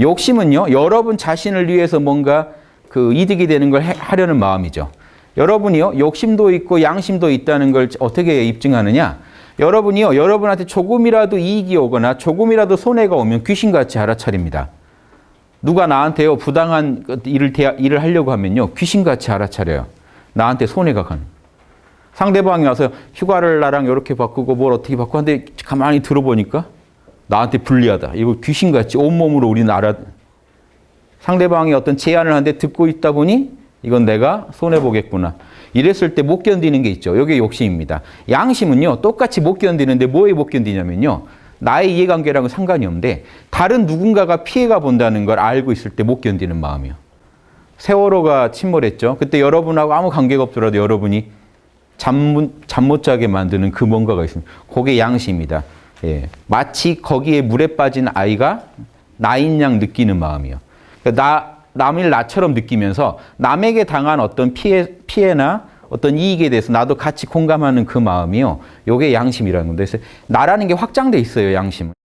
욕심은요, 여러분 자신을 위해서 뭔가 그 이득이 되는 걸 해- 하려는 마음이죠. 여러분이요, 욕심도 있고 양심도 있다는 걸 어떻게 입증하느냐? 여러분이요, 여러분한테 조금이라도 이익이 오거나 조금이라도 손해가 오면 귀신같이 알아차립니다. 누가 나한테요, 부당한 그 일을, 대- 일을 하려고 하면요, 귀신같이 알아차려요. 나한테 손해가 가는. 상대방이 와서 휴가를 나랑 이렇게 바꾸고 뭘 어떻게 바꾸고 하는데 가만히 들어보니까 나한테 불리하다. 이거 귀신같이 온몸으로 우리는 알아. 상대방이 어떤 제안을 하는데 듣고 있다 보니 이건 내가 손해보겠구나. 이랬을 때 못 견디는 게 있죠. 이게 욕심입니다. 양심은요, 똑같이 못 견디는데 뭐에 못 견디냐면요. 나의 이해관계랑은 상관이 없는데 다른 누군가가 피해가 본다는 걸 알고 있을 때 못 견디는 마음이요. 세월호가 침몰했죠. 그때 여러분하고 아무 관계가 없더라도 여러분이 잠 못 자게 만드는 그 뭔가가 있습니다. 그게 양심입니다. 예. 마치 거기에 물에 빠진 아이가 나인 양 느끼는 마음이요. 그러니까 나, 남을 나처럼 느끼면서 남에게 당한 어떤 피해, 피해나 어떤 이익에 대해서 나도 같이 공감하는 그 마음이요. 요게 양심이라는 건데. 그래서 나라는 게 확장돼 있어요, 양심은.